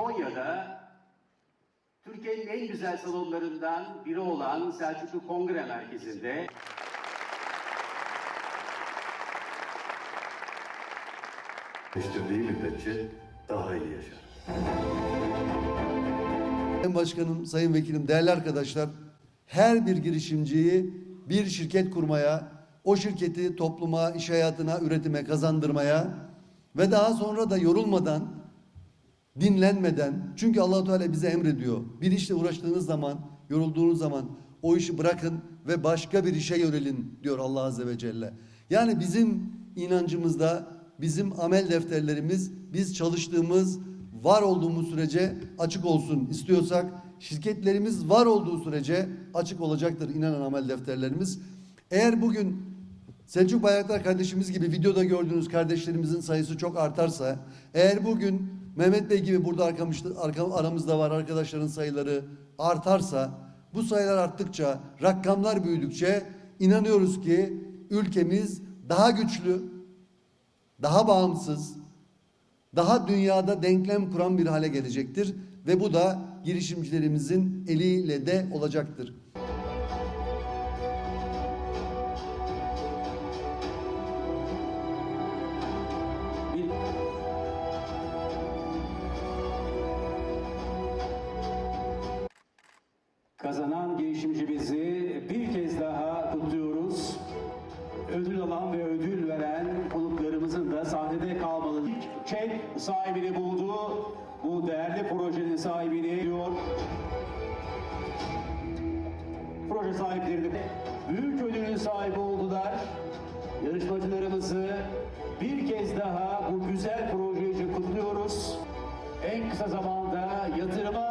Konya'da Türkiye'nin en güzel salonlarından biri olan Selçuklu Kongre Merkezi'nde Değiştirdiği müddetçe daha iyi yaşar. Sayın Başkanım, Sayın Vekilim, değerli arkadaşlar, her bir girişimciyi bir şirket kurmaya, o şirketi topluma, iş hayatına, üretime kazandırmaya ve daha sonra da yorulmadan, dinlenmeden, çünkü allah Teala bize emrediyor. Bir işle uğraştığınız zaman, yorulduğunuz zaman o işi bırakın ve başka bir işe yönelin diyor Allah Azze ve Celle. Yani bizim inancımızda, bizim amel defterlerimiz, biz çalıştığımız, var olduğumuz sürece açık olsun istiyorsak, şirketlerimiz var olduğu sürece açık olacaktır inanan amel defterlerimiz. Eğer bugün Selçuk Bayraktar kardeşimiz gibi videoda gördüğünüz kardeşlerimizin sayısı çok artarsa, eğer bugün Mehmet Bey gibi burada aramızda var arkadaşların sayıları artarsa, bu sayılar arttıkça, rakamlar büyüdükçe inanıyoruz ki ülkemiz daha güçlü, daha bağımsız, daha dünyada denklem kuran bir hale gelecektir ve bu da girişimcilerimizin eliyle de olacaktır. Kazanan girişimcimizi bir kez daha kutluyoruz. Ödül alan ve ödül veren konuklarımızın da sahnede kalmalı. İlk çek sahibini buldu. Bu değerli projenin sahibini diyor. Proje sahipleri büyük ödülün sahibi oldular. Yarışmacılarımızı bir kez daha bu güzel proje için kutluyoruz. En kısa zamanda yatırıma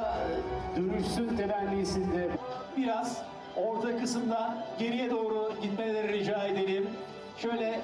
dönüşsün temennisinde. biraz orta kısımdan geriye doğru gitmeleri rica edelim. Şöyle